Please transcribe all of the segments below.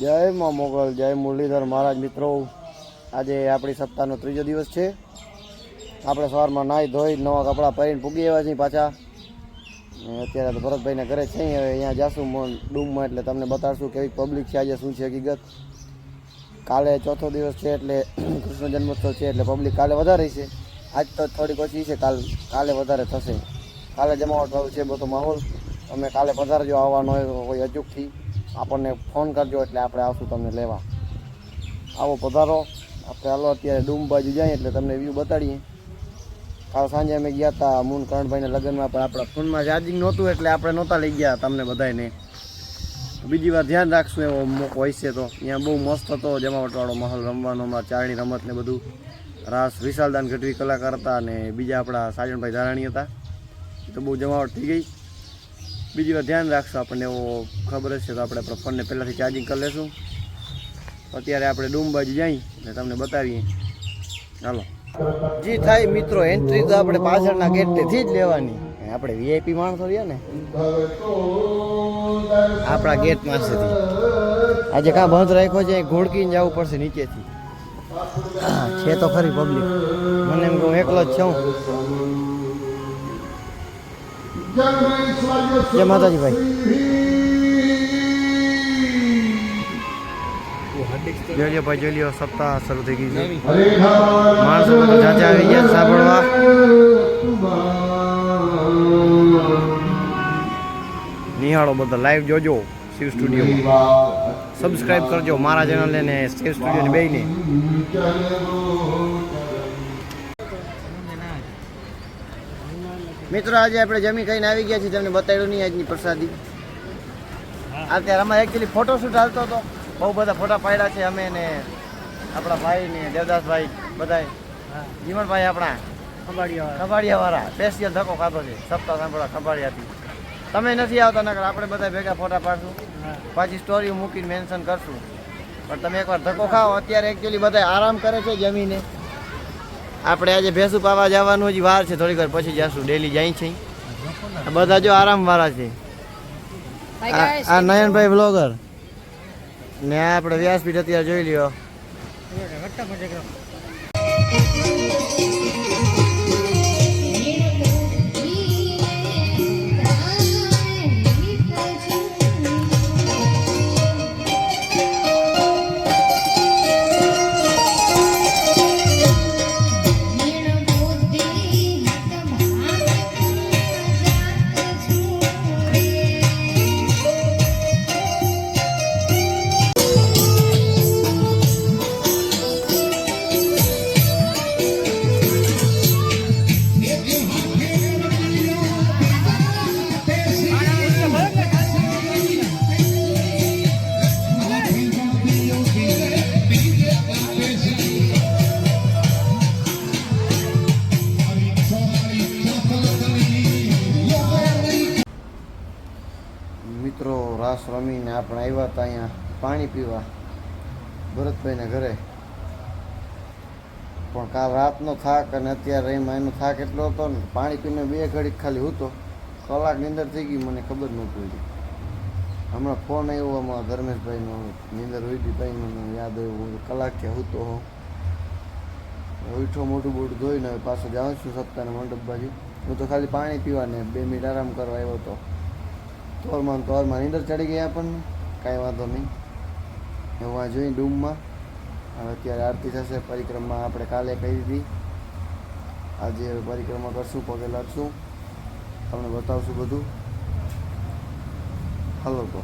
જય મા મોગલ, જય મુરલીધર મહારાજ મિત્રો. આજે આપણી સપ્તાહનો ત્રીજો દિવસ છે. આપણે સવારમાં નાહી ધોઈ નવા કપડાં પહેરીને પૂગી આવ્યા છીએ પાછા. અત્યારે તો ભરતભાઈને ઘરે છે, હવે અહીંયા જાશું મોન- ડૂમમાં, એટલે તમને બતાડશું કેવી પબ્લિક છે, આજે શું છે હકીકત. કાલે ચોથો દિવસ છે, એટલે કૃષ્ણ જન્મોત્સવ છે, એટલે પબ્લિક કાલે વધારે છે. આજ તો થોડીક ઓછી છે, કાલ, કાલે વધારે થશે. કાલે જમાવટ થયું છે બધો માહોલ. તમે કાલે પધારજો, આવવાનો હોય કોઈ અચૂકથી. આપણને ફોન કરજો એટલે આપણે આવશું તમને લેવા. આવો પધારો. આપણે હાલો અત્યારે ડૂમ બાજુ જઈએ એટલે તમને વ્યૂ બતાડીએ. કાલ સાંજે અમે ગયા હતા મૂન કરણભાઈના લગ્નમાં, પણ આપણા ફોનમાં ચાર્જિંગ નહોતું એટલે આપણે નહોતા લઈ ગયા તમને બધાને બીજી વાર ધ્યાન રાખશું એવો મોકો હોય છે તો. અહીંયા બહુ મસ્ત હતો, જમાવટવાળો માહોલ રમવાનો અમારા ચારણી રમત ને બધું. રાસ, વિશાલદાન ગઢવી કલાકાર હતા અને બીજા આપણા સાજણભાઈ ધારાણી હતા. એ તો બહુ જમાવટ થઈ ગઈ. બીજી વાર ધ્યાન રાખશું આપણને એવો ખબર હશે તો આપણે આપણા ફોનને પહેલાંથી ચાર્જિંગ કરી લેશું. અત્યારે આપણે ડૂમ બાજુ જઈ એટલે તમને બતાવીએ. ચાલો જી થાય મિત્રો એન્ટ્રી તો આપણે પાછળના ગેટથી જ લેવાની. આપણે વીઆઈપી માણસો રહ્યા ને. આપણા ગેટ પાસેથી આજે કાં બંધ રાખ્યો છે? ઘોડકીને જવું પડશે નીચેથી. છે તો ખરી પબ્લિક મને એમ કહું, એકલો જ છું. જય માતાજી ભાઈ. જોઈ લ્યો ભાઈ જોઈ લ્યો સપ્તાહ શરૂ થઈ ગઈ છે. માણસો બધા જાજા આવી ગયા સાંભળવા. નિહાળો બધા લાઈવ જોજો શિવ સ્ટુડિયો સબસ્ક્રાઈબ કરજો મારા ચેનલને ને શિવ સ્ટુડિયોને બેયને. મિત્રો આજે આપણે જમી ખાઈને આવી ગયા છીએ. તમને બતાવ્યું નહીં આજની પ્રસાદી. અત્યારે અમારે એકચ્યુઅલી ફોટોશૂટ હાલતો હતો. બહુ બધા ફોટા પાડ્યા છે અમે ને આપણા ભાઈ ને દેવદાસભાઈ બધાય જીવનભાઈ આપણા. ખબાડિયા વાળા સ્પેશિયલ ધક્કો ખાધો છે. સપ્તાહ સાંભળવા ખબાડિયાથી તમે નથી આવતા નકર આપણે બધા ભેગા ફોટા પાડશું. પાછી સ્ટોરી મૂકીને મેન્શન કરશું. પણ તમે એકવાર ધક્કો ખાઓ. અત્યારે એકચ્યુઅલી બધા આરામ કરે છે જમીને. આપણે આજે ભેંસું પાવા જવાનું હજી વાર છે થોડીક વાર પછી જશું. ડેલી જાય છે. આ બધા જો આરામ વાળા છે આ નયનભાઈ બ્લોગર ને આપણે વ્યાસપીઠ અત્યારે જોઈ લ્યો. મિત્રો, રાસ રમીને આપણે આવ્યા હતા અહીંયા પાણી પીવા ભરતભાઈના ઘરે. પણ કાલ રાતનો થાક અને અત્યારે એમાં એનો થાક એટલો હતો ને, પાણી પીને બે ઘડીક ખાલી હતો કલાકની અંદર થઈ ગઈ, મને ખબર ન પડી. હમણાં ફોન આવ્યો અમારા ધર્મેશભાઈનો, નીંદર ઉઠી મને યાદ આવ્યું કલાક છે હું તો મોટું બોટું ધોઈને પાછો જાઉં છું સપ્તાહના મંડપ બાજુ. હું તો ખાલી પાણી પીવાને બે મિનિટ આરામ કરવા આવ્યો હતો તોરમાં તોરમાં નીંદર ચડી ગયા આપણને. કાંઈ વાંધો નહીં. એવું આ જોઈ ડૂમમાં. હવે અત્યારે આરતી થશે. પરિક્રમા આપણે કાલે કરી હતી. આજે હવે પરિક્રમા કરશું, પગે લાગશું. તમને બતાવશું બધું. હાલો તો.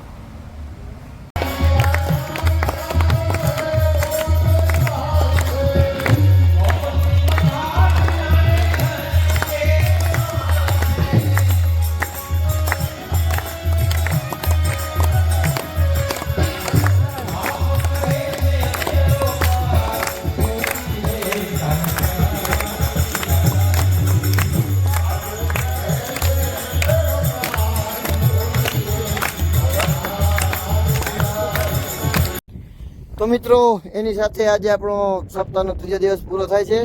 તો મિત્રો, એની સાથે આજે આપણો સપ્તાહનો ત્રીજો દિવસ પૂરો થાય છે.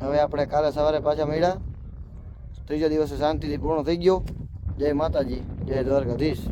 હવે આપણે કાલે સવારે પાછા મળ્યા. ત્રીજો દિવસ શાંતિથી પૂર્ણ થઈ ગયો. જય માતાજી, જય દ્વારકાધીશ.